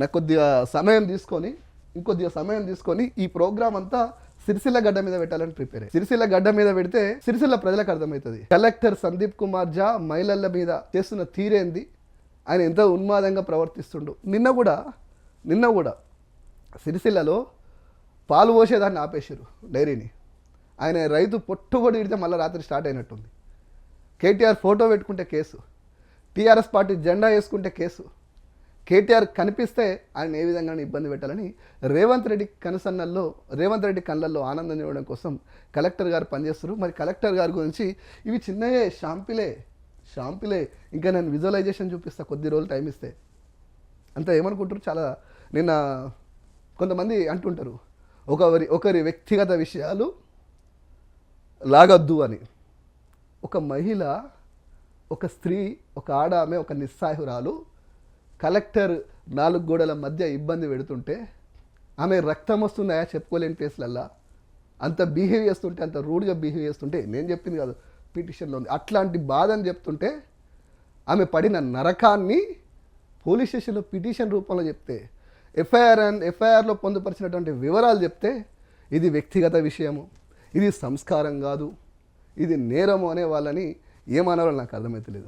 నాకు కొద్దిగా సమయం తీసుకొని ఇంకొద్దిగా సమయం తీసుకొని ఈ ప్రోగ్రామ్ అంతా సిరిసిల్ల గడ్డ మీద పెట్టాలని ప్రిపేర్ అయ్యి. సిరిసిల్ల గడ్డ మీద పెడితే సిరిసిల్ల ప్రజలకు అర్థమవుతుంది. కలెక్టర్ సందీప్ కుమార్ జా మహిళల మీద చేస్తున్న తీరేంది ఆయన ఎంత ఉన్మాదంగా ప్రవర్తిస్తుండు. నిన్న కూడా నిన్న కూడా సిరిసిల్లలో పాలు పోసేదాన్ని ఆపేశారు డైరీని. ఆయన రైతు పొట్టుబడి ఇడితే మళ్ళీ రాత్రి స్టార్ట్ అయినట్టుంది. కేటీఆర్ ఫోటో పెట్టుకుంటే కేసు. టీఆర్ఎస్ పార్టీ జెండా వేసుకుంటే కేసు. కేటీఆర్ కనిపిస్తే ఆయన ఏ విధంగా ఇబ్బంది పెట్టాలని రేవంత్ రెడ్డి కనుసన్నల్లో రేవంత్ రెడ్డి కళ్ళల్లో ఆనందం ఇవ్వడం కోసం కలెక్టర్ గారు పనిచేస్తారు మరి కలెక్టర్ గారి గురించి ఇవి చిన్నయే షాంపిలే షాంపిలే. ఇంకా నేను విజువలైజేషన్ చూపిస్తా కొద్ది రోజులు టైం ఇస్తే. అంత ఏమనుకుంటారు? చాలా నిన్న కొంతమంది అంటుంటారు ఒకరి ఒకరి వ్యక్తిగత విషయాలు లాగద్దు అని. ఒక మహిళ ఒక స్త్రీ ఒక ఆడ ఆమె ఒక నిస్సాయురాలు కలెక్టర్ నాలుగు గోడల మధ్య ఇబ్బంది పెడుతుంటే ఆమె రక్తం వస్తుందా చెప్పుకోలేని కేసులల్లా అంత బిహేవ్ చేస్తుంటే అంత రూడ్గా బిహేవ్ చేస్తుంటే నేను చెప్పింది కాదు పిటిషన్లో ఉంది. అట్లాంటి బాధని చెప్తుంటే ఆమె పడిన నరకాన్ని పోలీస్ స్టేషన్లో పిటిషన్ రూపంలో చెప్తే ఎఫ్ఐఆర్ అండ్ ఎఫ్ఐఆర్లో పొందుపరిచినటువంటి వివరాలు చెప్తే ఇది వ్యక్తిగత విషయము ఇది సంస్కారం కాదు ఇది నేరము అనే వాళ్ళని ఏమనాలో నాకు అర్థమైతలేదు.